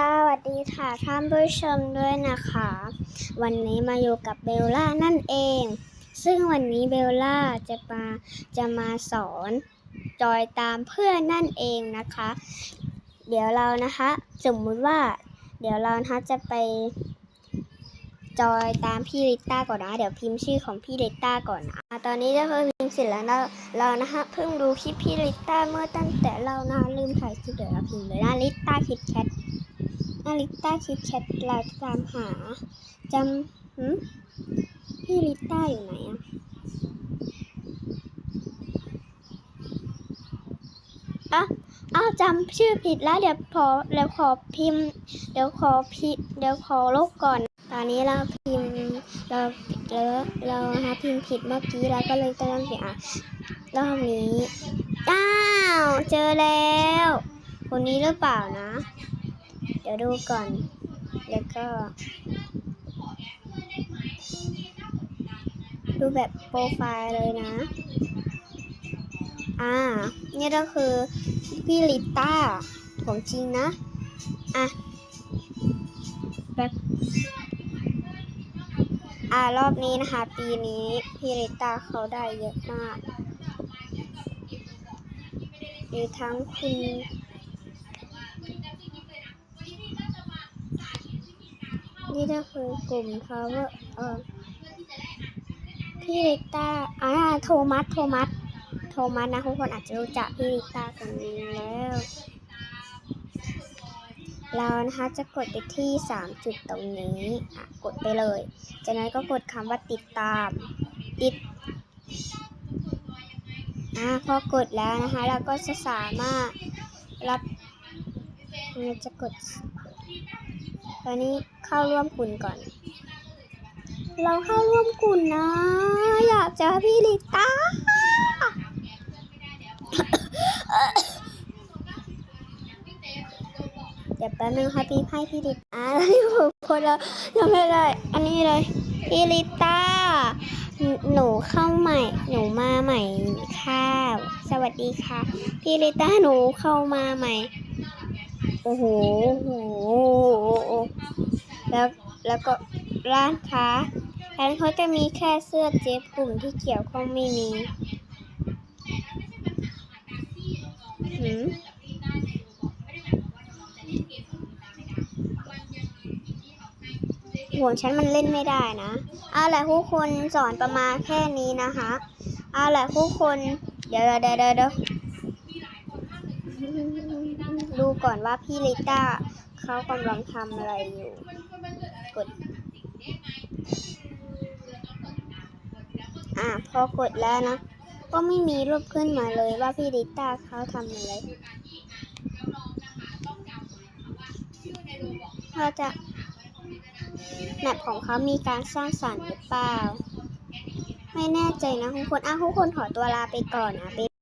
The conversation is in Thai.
สวัสดีค่ะท่านผู้ชมด้วยนะคะ วันนี้มาอยู่กับเบลล่านั่นเอง ซึ่งวันนี้เบลล่าจะมาจะมาสอนจอยตามเพื่อนนั่นเองนะคะ เดี๋ยวเรานะคะสมมุติว่า เดี๋ยวเรานะคะจะไป จอยตามพี่ลิต้าก่อนนะ เดี๋ยวพิมพ์ชื่อของพี่ลิต้าก่อนนะตอนนี้ก็คือพิมพ์เสร็จแล้วนะเรานะคะเพิ่งดูคลิปพี่ลิต้าเมื่อตั้งแต่เรานะลืมถ่ายคลิปเดี๋ยวเราพิมพ์เลยนะลิต้าคิดแคท นาลิต้าคิดแคทเราตามหาจำหืมพี่ลิต้าอยู่ไหนอะอะอ้าวจำชื่อผิดแล้วเดี๋ยวพอเดี๋ยวขอพิมพ์ เดี๋ยวขอพิเดี๋ยวขอลบก่อน ตอนนี้เราพิมพ์เราเราเราฮะพิมพ์ผิดเมื่อกี้แล้วก็เลยต้องเปลี่ยอะรอบนี้อ้าวเจอแล้ว คนนี้หรือเปล่านะ เดี๋ยวดูก่อน แล้วก็ ดูแบบโปรไฟล์เลยนะ อ่า นี่ก็คือพี่ลิต้าของจริงนะ อะแบบอ่ารอบนี้นะคะ ปีนี้พี่ริต้าเขาได้เยอะมากมีทั้งคุณ นี่ก็คือกลุ่มเขาว่าเออพี่ริต้าอ่าโทมัส โทมัส โทมัสนะทุกคนอาจจะรู้จักพี่ริต้ากันแล้ว เรานะคะจะกดไปที่ 3 จุดตรงนี้ อะ กดไปเลย จากนั้นก็กดคำว่าติดตาม ติด อะพอกดแล้วนะคะ เราก็จะสามารถรับเราจะกด ตอนนี้เข้าร่วมกลุ่มก่อน เราเข้าร่วมกลุ่มนะ อยากเจอพี่ลิต้าเดี๋ยวแป๊บนึงค่ะพี่ให้พี่ลิต้าแล้วที่ผมคนละยังไม่ได้ อันนี้เลยพี่ลิต้าหนูเข้าใหม่ หนูมาใหม่ค่ะ สวัสดีค่ะ พี่ลิต้าหนูเข้ามาใหม่ โอ้โหโอ้โห แล้วแล้วก็ร้านค้าร้านเขาจะมีแค่เสื้อเจ๊กลุ่มที่เกี่ยวข้องไม่มีหืมหัวฉันมันเล่นไม่ได้นะเอาแหละทุกคนสอนประมาณแค่นี้นะคะเอาแหละทุกคนเดี๋ยวเดี๋ยวเดี๋ยวดูก่อนว่าพี่ลิต้า เขากำลังทำอะไรอยู่ กด อะพอกดแล้วนะ ก็ไม่มีรูปขึ้นมาเลยว่าพี่ลิต้าเขาทำอะไรเราจะแมปของเขามีการสร้างสรรค์หรือเปล่า ไม่แน่ใจนะทุกคน อะทุกคนขอตัวลาไปก่อนนะ